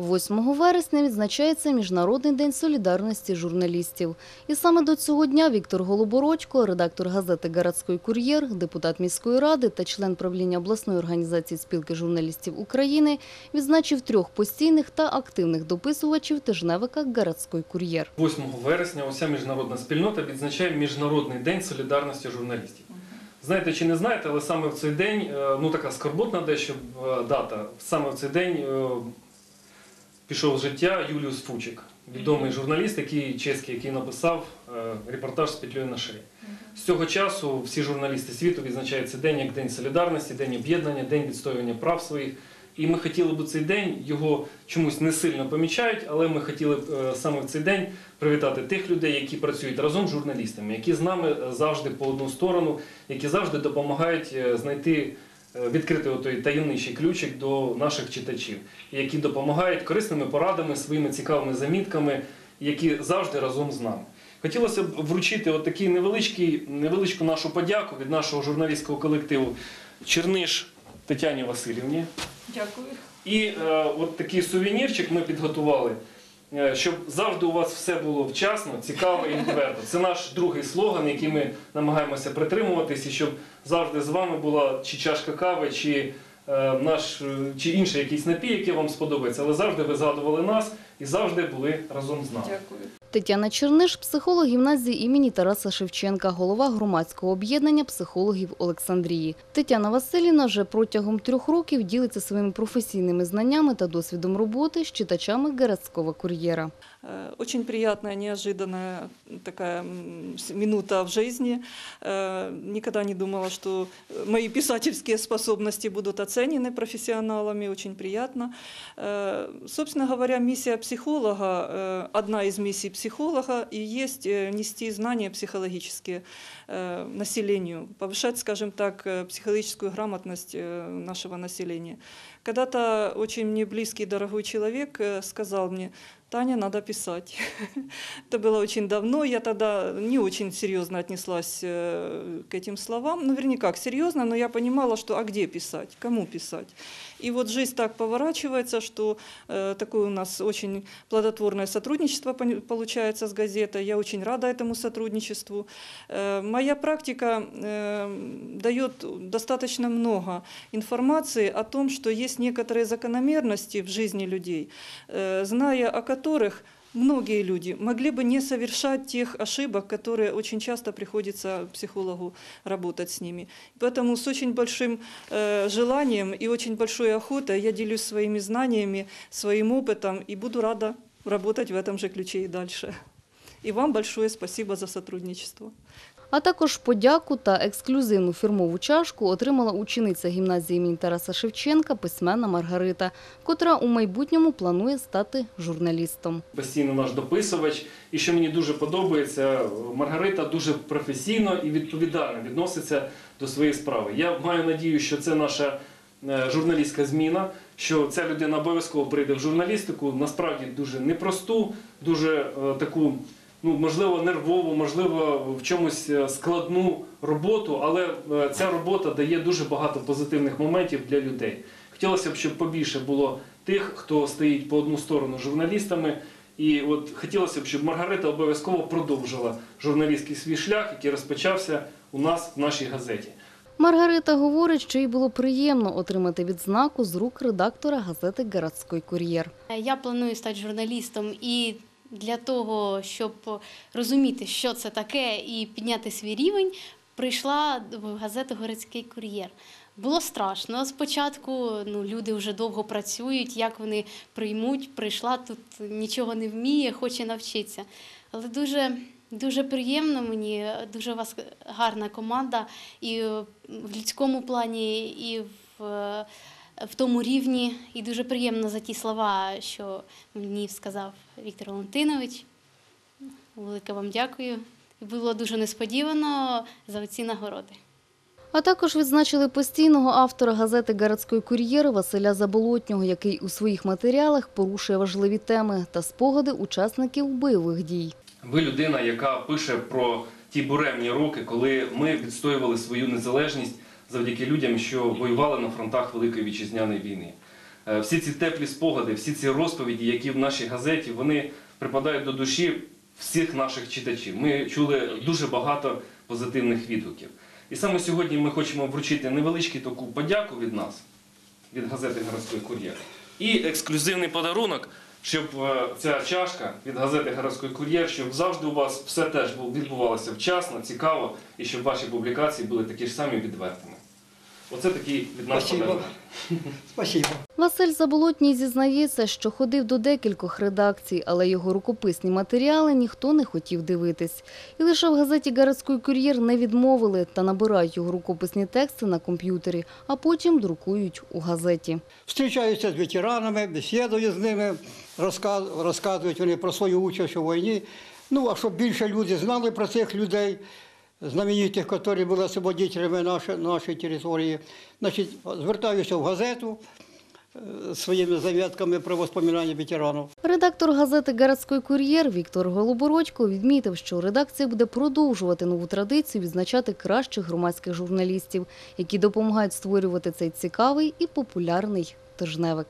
8 вересня відзначається Міжнародний день солідарності журналістів. І саме до цього дня Віктор Голобородько, редактор газети «Городський кур'єр», депутат міської ради та член правління обласної організації спілки журналістів України відзначив трьох постійних та активних дописувачів тижневика «Городський кур'єр». 8 вересня уся міжнародна спільнота відзначає Міжнародний день солідарності журналістів. Знаєте чи не знаєте, але саме в цей день, е, ну така скорботна дещо е, дата, саме в цей день е, пішов з життя Юліус Фучик, відомий журналіст, який чеський, який написав е, репортаж з петлею на шиї. З цього часу всі журналісти світу відзначають цей день як День солідарності, День об'єднання, День відстоювання прав своїх. І ми хотіли б цей день, його чомусь не сильно помічають, але ми хотіли б е, саме в цей день привітати тих людей, які працюють разом з журналістами, які з нами завжди по одну сторону, які завжди допомагають е, знайти, відкрити той таємничий ключик до наших читачів, які допомагають корисними порадами, своїми цікавими замітками, які завжди разом з нами. Хотілося б вручити от такий невеличкий, невеличку нашу подяку від нашого журналістського колективу Черниш Тетяні Васильівні. Дякую. І е, от такий сувенірчик ми підготували, е, щоб завжди у вас все було вчасно, цікаво і відверто. Це наш другий слоган, який ми намагаємося притримуватись, і щоб завжди з вами була чи чашка кави, чи е, наш е, чи інший якийсь напій, який вам сподобається, але завжди ви згадували нас і завжди були разом з нами. Дякую. Тетяна Черниш – психолог гімназії імені Тараса Шевченка, голова громадського об'єднання психологів Олександрії. Тетяна Василівна вже протягом трьох років ділиться своїми професійними знаннями та досвідом роботи з читачами «Городського кур'єра». Э, Очень приятная, неожиданная такая м, с- минута в жизни. Э, Никогда не думала, что мои писательские способности будут оценены профессионалами. Очень приятно. Э, Собственно говоря, миссия психолога, э, одна из миссий психолога и есть э, нести знания психологические э, населению, повышать, скажем так, э, психологическую грамотность э, нашего населения. Когда-то очень мне близкий, дорогой человек э, сказал мне, Таня, надо писать. Это было очень давно, я тогда не очень серьезно отнеслась э, к этим словам. Ну, вернее, как, серьезно, но я понимала, что а где писать, кому писать. И вот жизнь так поворачивается, что э, такое у нас очень плодотворное сотрудничество получается с газетой. Я очень рада этому сотрудничеству. Э, моя практика э, дает достаточно много информации о том, что есть некоторые закономерности в жизни людей, э, зная о которых многие люди могли бы не совершать тех ошибок, которые очень часто приходится психологу работать с ними. Поэтому с очень большим э, желанием и очень большой охотой я делюсь своими знаниями, своим опытом и буду рада работать в этом же ключе и дальше. И вам большое спасибо за сотрудничество. А також подяку та ексклюзивну фірмову чашку отримала учениця гімназії імені Тараса Шевченка письменна Маргарита, котра у майбутньому планує стати журналістом. постійно наш дописувач. І що мені дуже подобається, Маргарита дуже професійно і відповідально відноситься до своєї справи. Я маю надію, що це наша е, журналістська зміна, що ця людина обов'язково прийде в журналістику, насправді дуже непросту, дуже е, таку. Ну, можливо, нервову, можливо, в чомусь е, складну роботу, але е, ця робота дає дуже багато позитивних моментів для людей. Хотілося б, щоб побільше було тих, хто стоїть по одну сторону журналістами. І от хотілося б, щоб Маргарита обов'язково продовжила журналістський свій шлях, який розпочався у нас в нашій газеті. Маргарита говорить, що їй було приємно отримати відзнаку з рук редактора газети «Городський кур'єр». Я планую стати журналістом і для того, щоб розуміти, що це таке, і підняти свій рівень, прийшла в газету Городський кур'єр. Було страшно. Спочатку ну, люди вже довго працюють, як вони приймуть, прийшла тут нічого не вміє, хоче навчитися. Але дуже, дуже приємно мені, дуже у вас гарна команда і в людському плані, і в в тому рівні, і дуже приємно за ті слова, що мені сказав Віктор Валентинович. Велике вам дякую. І Було дуже несподівано за ці нагороди. А також відзначили постійного автора газети «Городський кур'єр» Василя Заболотнього, який у своїх матеріалах порушує важливі теми та спогади учасників бойових дій. Ви людина, яка пише про ті буремні роки, коли ми відстоювали свою незалежність завдяки людям, що воювали на фронтах Великої вітчизняної війни. Е, Всі ці теплі спогади, всі ці розповіді, які в нашій газеті, вони припадають до душі всіх наших читачів. Ми чули дуже багато позитивних відгуків. І саме сьогодні ми хочемо вручити невеличку таку подяку від нас, від газети Городський кур'єр. І ексклюзивний подарунок, щоб е, ця чашка від газети Городський кур'єр, щоб завжди у вас все теж бу- відбувалося вчасно, цікаво, і щоб ваші публікації були такі ж самі відвертими. Оце такий від нас Спасибо. подарунок. Спасибо. Василь Заболотній зізнається, що ходив до декількох редакцій, але його рукописні матеріали ніхто не хотів дивитись. І лише в газеті «Городський кур'єр» не відмовили та набирають його рукописні тексти на комп'ютері, а потім друкують у газеті. Встрічаюся з ветеранами, бесідую з ними, розказ- розказують вони про свою участь у війні. Ну, а щоб більше люди знали про цих людей, знаменитих, які були освободителями нашої, нашої території, значить, звертаюся в газету е, своїми зав'ятками про воспоминання ветеранів. Редактор газети «Городський кур'єр» Віктор Голобородько відмітив, що редакція буде продовжувати нову традицію відзначати кращих громадських журналістів, які допомагають створювати цей цікавий і популярний тижневик.